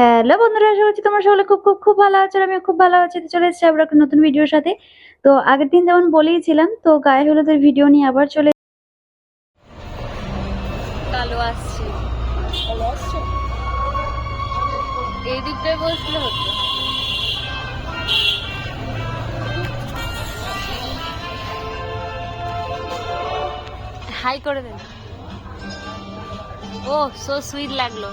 Hello বন্ধুরা আশা করছি তোমরা সকলে খুব খুব খুব ভালো আছো আর আমি খুব ভালো আছি। চলে এসেছি আবার একটা নতুন ভিডিওর সাথে। তো আগের দিন যেমন বলেইছিলাম তো গায়ে হলুদের ভিডিও নিয়ে আবার চলে কালো আসছে। এই দিকটায় বসলে হতো। হাই করে দেন। ও সো সুইট লাগল।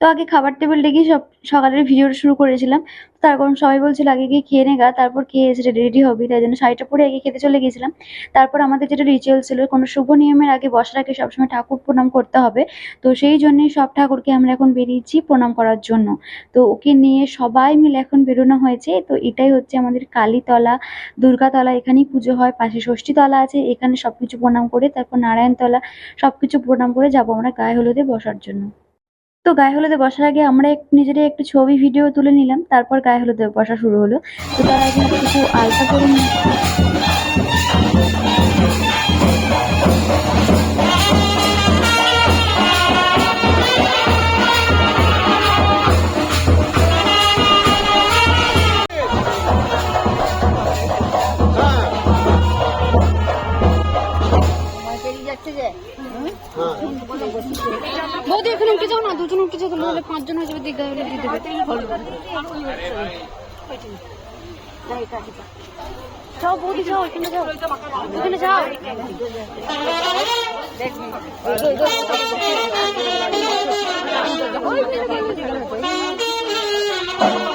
তো আগে খাবার টেবিল ডেকে সব, সকালের ভিডিওটা শুরু করেছিলাম। তার কারণ সবাই বলছিল আগে গিয়ে খেয়ে নে গা, তারপর খেয়ে এসে রেডি হবি, তাই জন্য শাড়িটা পরে আগে খেতে চলে গিয়েছিলাম। তারপর আমাদের যেটা রিচুয়াল ছিল, কোনো শুভ নিয়মের আগে বসার আগে সবসময় ঠাকুর প্রণাম করতে হবে। তো সেই জন্যই সব ঠাকুরকে আমরা এখন বেরিয়েছি প্রণাম করার জন্য। তো ওকে নিয়ে সবাই মিলে এখন বেরোনো হয়েছে। তো এটাই হচ্ছে আমাদের কালীতলা, দুর্গাতলা, এখানেই পুজো হয়। পাশে ষষ্ঠীতলা আছে, এখানে সব কিছু প্রণাম করে, তারপর নারায়ণতলা সব কিছু প্রণাম করে যাব আমরা গায়ে হলুদে বসার জন্য। তো গায়ে হলুদে বসার আগে আমরা নিজেদের একটু ছবি ভিডিও তুলে নিলাম, তারপর গায়ে হলুদে বসা শুরু হলো তো তার আগে কিছু আলতা করে নিই। বৌদি এখানে উঠে যাও না দুজন উঠে যাও তাহলে পাঁচজন হয়ে যাবে দিকে হলে দিয়ে দেবে যাও বৌদি যাও এখানে যাও। এখানে যাও। তোকে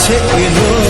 কাছে এলো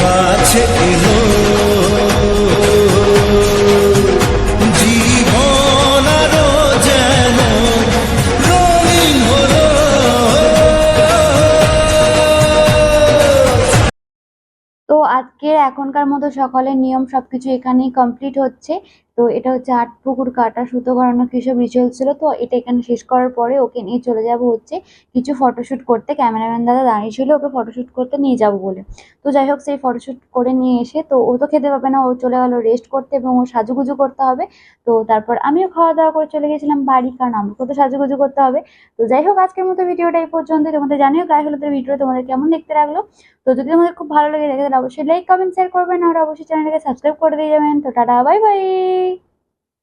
কাছে এলো। তো আজকের এখনকার মতো সকলের নিয়ম সবকিছু এখানেই কমপ্লিট হচ্ছে। তো এটা হচ্ছে আট পুকুর কাটা সুতো করানো কিসব রিচুয়াল ছিল। তো এটা এখানে শেষ করার পরে ওকে নিয়ে চলে যাব হচ্ছে কিছু ফটোশ্যুট করতে। ক্যামেরাম্যান দাদা দাঁড়িয়ে ছিল, ওকে ফটোশ্যুট করতে নিয়ে যাব বলে। তো যাই হোক, সেই ফটোশ্যুট করে নিয়ে এসে তো ও তো খেতে পাবে না, ও চলে গেল রেস্ট করতে এবং ও সাজুগুজু করতে হবে। তো তারপর আমিও খাওয়া দাওয়া করে চলে গেছিলাম বাড়ি, কারণ আমাকেও তো সাজুগুজু করতে হবে। তো যাই হোক, আজকের মতো ভিডিওটা এই পর্যন্ত তোমাদের জানিও গায়ে হলুদের ভিডিও তোমাদের কেমন দেখতে লাগল। তো যদি তোমাদের খুব ভালো লেগে থাকে তাহলে অবশ্যই লাইক কমেন্ট শেয়ার করবেন। আর অবশ্যই চ্যানেলটাকে সাবস্ক্রাইব করে দিয়ে যাবেন। তো টাটা বাই বাই